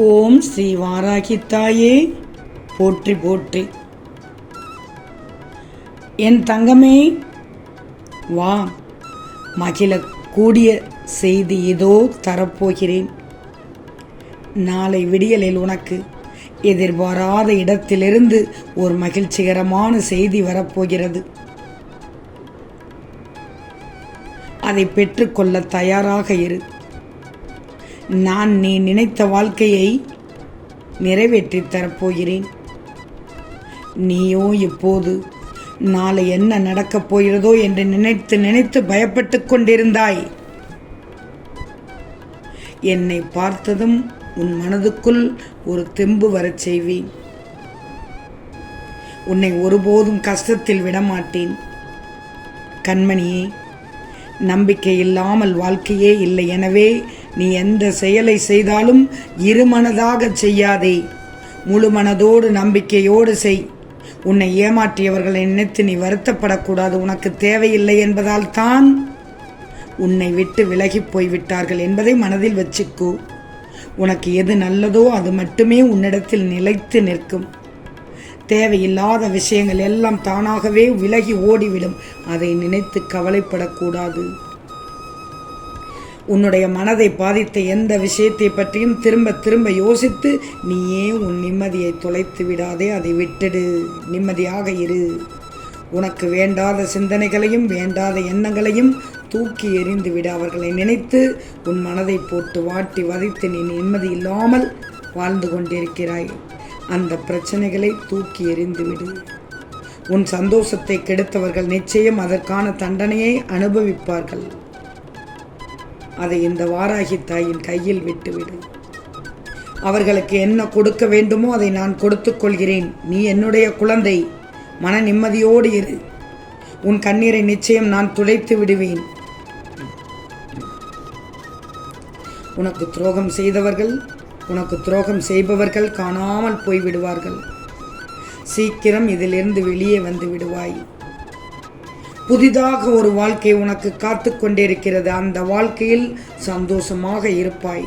ஓம் ஸ்ரீ வாராகி தாயே போற்றி போற்றி. என் தங்கமே வா. மகிழ கூடிய செய்தி இதோ தரப்போகிறேன். நாளை விடியலில் உனக்கு எதிர்பாராத இடத்திலிருந்து ஒரு மகிழ்ச்சிகரமான செய்தி வரப்போகிறது. அதை பெற்றுக்கொள்ள தயாராக இரு. நான் நீ நினைத்த வாழ்க்கையை நிறைவேற்றித் தரப்போகிறேன். நீயோ இப்போது நாளை என்ன நடக்கப் போகிறதோ என்று நினைத்து நினைத்து பயப்பட்டுக் கொண்டிருந்தாய். என்னை பார்த்ததும் உன் மனதுக்குள் ஒரு தெம்பு வரச் செய்வேன். உன்னை ஒருபோதும் கஷ்டத்தில் விடமாட்டேன். கண்மணியே நம்பிக்கை இல்லாமல் வாழ்க்கையே இல்லை. எனவே நீ எந்த செயலை செய்தாலும் இருமனதாக செய்யாதே. முழு மனதோடு நம்பிக்கையோடு செய். உன்னை ஏமாற்றியவர்களை நினைத்து நீ வருத்தப்படக்கூடாது. உனக்கு தேவையில்லை என்பதால் தான் உன்னை விட்டு விலகிப் போய்விட்டார்கள் என்பதை மனதில் வச்சுக்கோ. உனக்கு எது நல்லதோ அது மட்டுமே உன்னிடத்தில் நிலைத்து நிற்கும். தேவையில்லாத விஷயங்கள் எல்லாம் தானாகவே விலகி ஓடிவிடும். அதை நினைத்து கவலைப்படக்கூடாது. உன்னுடைய மனதை பாதித்த எந்த விஷயத்தை பற்றியும் திரும்ப திரும்ப யோசித்து நீயே உன் நிம்மதியை தொலைத்து விடாதே அதை விட்டுடு. நிம்மதியாக இரு. உனக்கு வேண்டாத சிந்தனைகளையும் வேண்டாத எண்ணங்களையும் தூக்கி எறிந்து விட அவர்களை நினைத்து உன் மனதை போட்டு வாட்டி வதைத்து நீ நிம்மதி இல்லாமல் வாழ்ந்து கொண்டிருக்கிறாய். அந்த பிரச்சனைகளை தூக்கி எறிந்து விடு. உன் சந்தோஷத்தை கெடுத்தவர்கள் நிச்சயம் அதற்கான தண்டனையை அனுபவிப்பார்கள். அதை இந்த வாராகி தாயின் கையில் விட்டுவிடு. அவர்களுக்கு என்ன கொடுக்க வேண்டுமோ அதை நான் கொடுத்துக் கொள்கிறேன். நீ என்னுடைய குழந்தை. மன நிம்மதியோடு இரு. உன் கண்ணீரை நிச்சயம் நான் துடைத்து விடுவேன். உனக்கு துரோகம் செய்தவர்கள் உனக்கு துரோகம் செய்பவர்கள் காணாமல் போய் விடுவார்கள் சீக்கிரம் இதிலிருந்து வெளியே வந்து விடுவாய். புதிதாக ஒரு வாழ்க்கை உனக்கு காத்து கொண்டிருக்கிறது. அந்த வாழ்க்கையில் சந்தோஷமாக இருப்பாய்.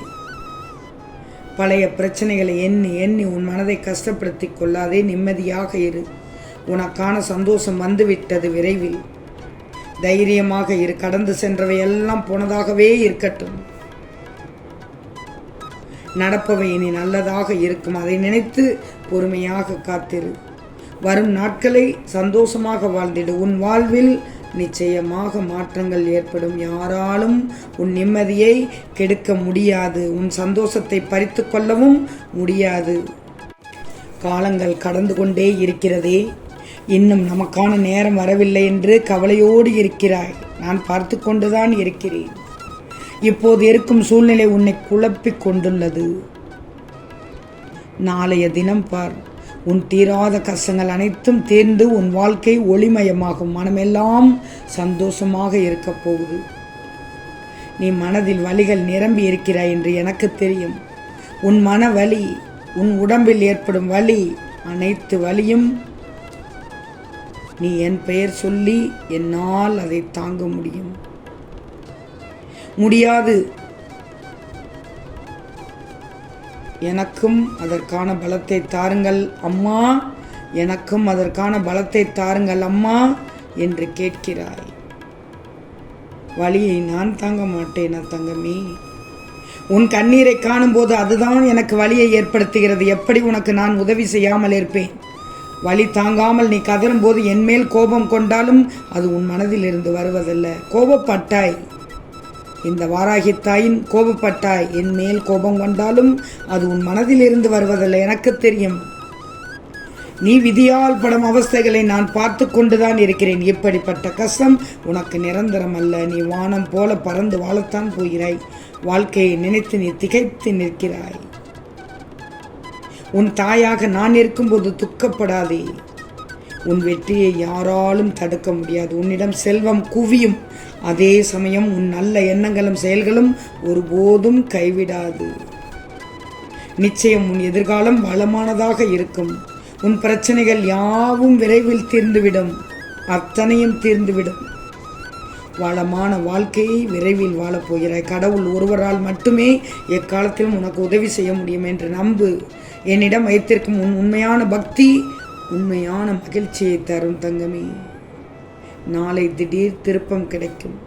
பழைய பிரச்சனைகளை எண்ணி எண்ணி உன் மனதை கஷ்டப்படுத்தி கொள்ளாதே நிம்மதியாக இரு. உனக்கான சந்தோஷம் வந்துவிட்டது விரைவில். தைரியமாக இரு. கடந்து சென்றவை எல்லாம் போனதாகவே இருக்கட்டும். நடப்பவை இனி நல்லதாக இருக்கும். அதை நினைத்து பொறுமையாக காத்திரு. வரும் நாட்களை சந்தோஷமாக வாழ்ந்திடு. உன் வாழ்வில் நிச்சயமாக மாற்றங்கள் ஏற்படும். யாராலும் உன் நிம்மதியை கெடுக்க முடியாது. உன் சந்தோஷத்தை பறித்து கொள்ளவும் முடியாது. காலங்கள் கடந்து கொண்டே இருக்கிறதே. இன்னும் நமக்கான நேரம் வரவில்லை என்று கவலையோடு இருக்கிறாய். நான் பார்த்து கொண்டுதான் இருக்கிறேன். இப்போது இருக்கும் சூழ்நிலை உன்னை குழப்பிக் கொண்டுள்ளது. நாளைய தினம் பார். உன் தீராத கஷ்டங்கள் அனைத்தும் தீர்ந்து உன் வாழ்க்கை ஒளிமயமாகும். மனமெல்லாம் சந்தோஷமாக இருக்கப் போகுது. நீ மனதில் வலிகள் நிரம்பி இருக்கிறாய் என்று எனக்கு தெரியும். உன் மன வலி உன் உடம்பில் ஏற்படும் வலி அனைத்து வலியும் நீ என் பெயர் சொல்லி என்னால் அதை தாங்க முடியும். முடியாது. எனக்கும் அதற்கான பலத்தை தாருங்கள் அம்மா. எனக்கும் அதற்கான பலத்தை தாருங்கள் அம்மா என்று கேட்கிறாய். வலியை நான் தாங்க மாட்டேனா தங்கமே? உன் கண்ணீரை காணும்போது அதுதான் எனக்கு வலியை ஏற்படுத்துகிறது. எப்படி உனக்கு நான் உதவி செய்யாமல் இருப்பேன்? வழி தாங்காமல் நீ கதறும்போது என் மேல் கோபம் கொண்டாலும் அது உன் மனதில் இருந்து வருவதல்ல. கோபப்பட்டாய். இந்த வாராகி தாயின் கோபப்பட்டாய். என் மேல் கோபம் கொண்டாலும் அது உன் மனதில் இருந்து வருவதல்ல எனக்கு தெரியும். நீ விதியால் படும் அவஸ்தைகளை நான் பார்த்து கொண்டுதான் இருக்கிறேன். இப்படிப்பட்ட கஷ்டம் உனக்கு நிரந்தரம் அல்ல. நீ வானம் போல பறந்து வாழத்தான் போகிறாய். வாழ்க்கையை நினைத்து நீ திகைத்து நிற்கிறாய். உன் தாயாக நான் இருக்கும்போது துக்கப்படாதே. உன் வெற்றியை யாராலும் தடுக்க முடியாது. உன்னிடம் செல்வம் குவியும். அதே சமயம் உன் நல்ல எண்ணங்களும் செயல்களும் ஒருபோதும் கைவிடாது. நிச்சயம் உன் எதிர்காலம் வளமானதாக இருக்கும். உன் பிரச்சனைகள் யாவும் விரைவில் தீர்ந்துவிடும். அத்தனையும் தீர்ந்துவிடும். வளமான வாழ்க்கையை விரைவில் வாழப் கடவுள் ஒருவரால் மட்டுமே எக்காலத்திலும் உனக்கு உதவி செய்ய முடியும் என்று நம்பு. என்னிடம் வைத்திருக்கும் உன் உண்மையான பக்தி உண்மையான மகிழ்ச்சியை தரும் தங்கமே. நாளை திடீர் திருப்பம் கிடைக்கும்.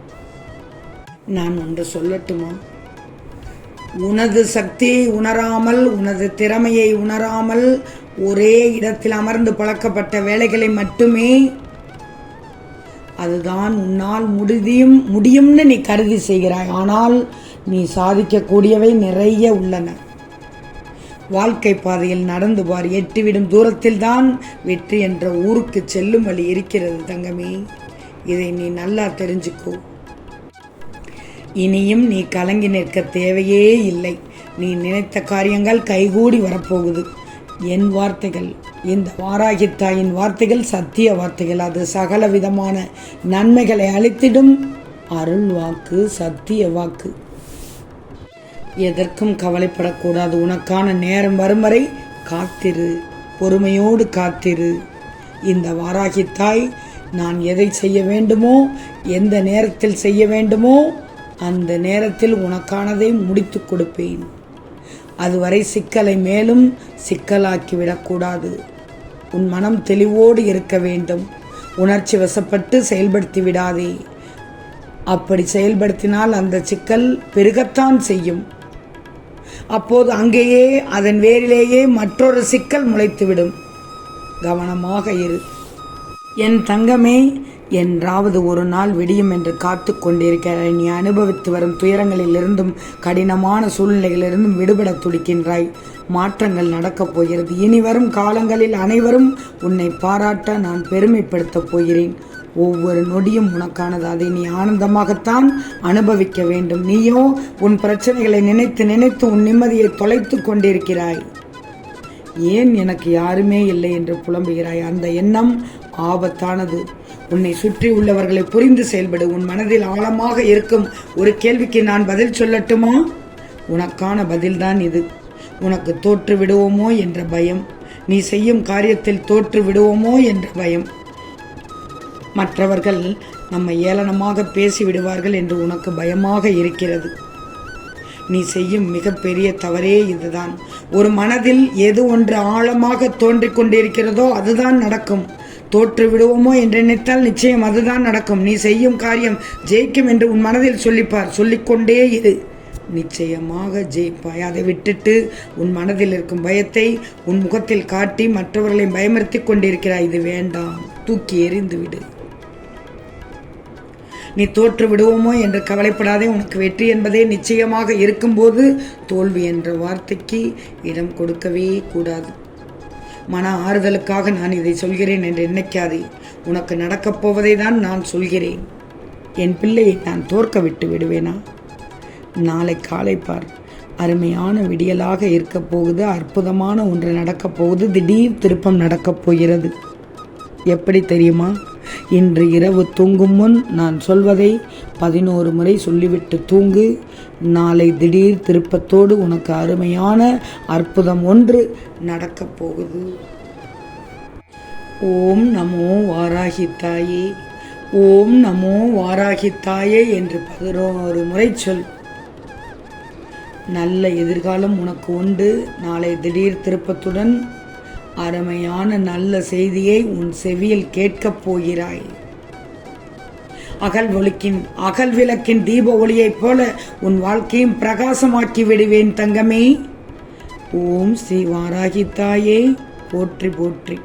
நான் ஒன்று சொல்லட்டுமா? உனது சக்தியை உணராமல் உனது திறமையை உணராமல் ஒரே இடத்தில் அமர்ந்து பழக்கப்பட்ட வேலைகளை மட்டுமே அதுதான் உன்னால் முடியும் முடியும்னு நீ கருதி செய்கிறாய். ஆனால் நீ சாதிக்கக்கூடியவை நிறைய உள்ளன. வாழ்க்கை பாதையில் நடந்து பார். எட்டிவிடும் தூரத்தில் தான் வெற்றி என்ற ஊருக்கு செல்லும் வழி இருக்கிறது தங்கமே. இதை நீ நல்லா தெரிஞ்சுக்கோ. இனியும் நீ கலங்கி நிற்க தேவையே இல்லை. நீ நினைத்த காரியங்கள் கைகூடி வரப்போகுது. என் வார்த்தைகள் இந்த வாராகி தாயின் வார்த்தைகள் சத்திய வார்த்தைகள். அது சகல விதமான நன்மைகளை அளித்திடும் அருள் வாக்கு சத்திய வாக்கு. எதற்கும் கவலைப்படக்கூடாது. உனக்கான நேரம் வரும் வரை காத்திரு. பொறுமையோடு காத்திரு. இந்த வாராகி தாய் நான் எதை செய்ய வேண்டுமோ எந்த நேரத்தில் செய்ய வேண்டுமோ அந்த நேரத்தில் உனக்கானதை முடித்து கொடுப்பேன். அதுவரை சிக்கலை மேலும் சிக்கலாக்கி விடக்கூடாது. உன் மனம் தெளிவோடு இருக்க வேண்டும். உணர்ச்சி வசப்பட்டு செயல்படுத்தி விடாதே. அப்படி செயல்படுத்தினால் அந்த சிக்கல் பெருகத்தான் செய்யும். அப்போது அங்கேயே அதன் வேரிலேயே மற்றொரு சிக்கல் முளைத்துவிடும். கவனமாக இரு. என் தங்கமே என்றாவது ஒரு நாள் விடியும் என்று காத்து கொண்டிருக்கிறாய். நீ அனுபவித்து வரும் துயரங்களிலிருந்தும் கடினமான சூழ்நிலைகளிலிருந்தும் விடுபட துடிக்கின்றாய். மாற்றங்கள் நடக்கப் போகிறது. இனி வரும் காலங்களில் அனைவரும் உன்னை பாராட்ட நான் பெருமைப்படுத்தப் போகிறேன். ஒவ்வொரு நொடியும் உனக்கானது. அதை நீ ஆனந்தமாகத்தான் அனுபவிக்க வேண்டும். நீயோ உன் பிரச்சனைகளை நினைத்து நினைத்து உன் நிம்மதியை தொலைத்து கொண்டிருக்கிறாய். ஏன் எனக்கு யாருமே இல்லை என்று புலம்புகிறாய்? அந்த எண்ணம் ஆபத்தானது. உன்னை சுற்றி உள்ளவர்களை புரிந்து செயல்படு. உன் மனதில் ஆழமாக இருக்கும் ஒரு கேள்விக்கு நான் பதில் சொல்லட்டுமா? உனக்கான பதில்தான் இது. உனக்கு தோற்று விடுவோமோ என்ற பயம். நீ செய்யும் காரியத்தில் தோற்று விடுவோமோ என்ற பயம். மற்றவர்கள் நம்மை ஏளனமாக பேசிவிடுவார்கள் என்று உனக்கு பயமாக இருக்கிறது. நீ செய்யும் மிகப்பெரிய தவறே இதுதான். ஒரு மனதில் எது ஒன்று ஆழமாக தோன்றிக் கொண்டிருக்கிறதோ அதுதான் நடக்கும். தோற்று விடுவோமோ என்று நினைத்தால் நிச்சயம் அதுதான் நடக்கும். நீ செய்யும் காரியம் ஜெயிக்கும் என்று உன் மனதில் சொல்லிப்பார். சொல்லிக்கொண்டே இரு. நிச்சயமாக ஜெயிப்பாய். அதை விட்டுட்டு உன் மனதில் இருக்கும் பயத்தை உன் முகத்தில் காட்டி மற்றவர்களை பயமுறுத்தி கொண்டிருக்கிறாய். இது வேண்டாம். தூக்கி எறிந்து விடு. நீ தோற்று விடுவோமோ என்று கவலைப்படாதே. உனக்கு வெற்றி என்பதே நிச்சயமாக இருக்கும்போது தோல்வி என்ற வார்த்தைக்கு இடம் கொடுக்கவே கூடாது. மன ஆறுதலுக்காக நான் இதை சொல்கிறேன் என்று நினைக்காதே. உனக்கு நடக்கப் போவதை தான் நான் சொல்கிறேன். என் பிள்ளையை நான் தோற்க விட்டு விடுவேனா? நாளை காலை பார். அருமையான விடியலாக இருக்கப் போகுது. அற்புதமான ஒன்று நடக்கப் போகுது. திடீர் திருப்பம் நடக்கப் போகிறது. எப்படி தெரியுமா? இன்று இரவு தூங்கும் முன் நான் சொல்வதை பதினோரு முறை சொல்லிவிட்டு தூங்கு. நாளை திடீர் திருப்பத்தோடு உனக்கு அருமையான அற்புதம் ஒன்று நடக்கப் போகுது. ஓம் நமோ வாராகி தாயே ஓம் நமோ வாராகி தாயே என்று பதினோரு முறை சொல். நல்ல எதிர்காலம் உனக்கு உண்டு. நாளை திடீர் திருப்பத்துடன் அருமையான நல்ல செய்தியை உன் செவியில் கேட்கப் போகிறாய். அகல் ஒளிக்கின் அகல் விளக்கின் தீப ஒளியைப் போல உன் வாழ்க்கையும் பிரகாசமாக்கி விடுவேன் தங்கமே. ஓம் ஸ்ரீ வாராகி தாயே. போற்றி போற்றி.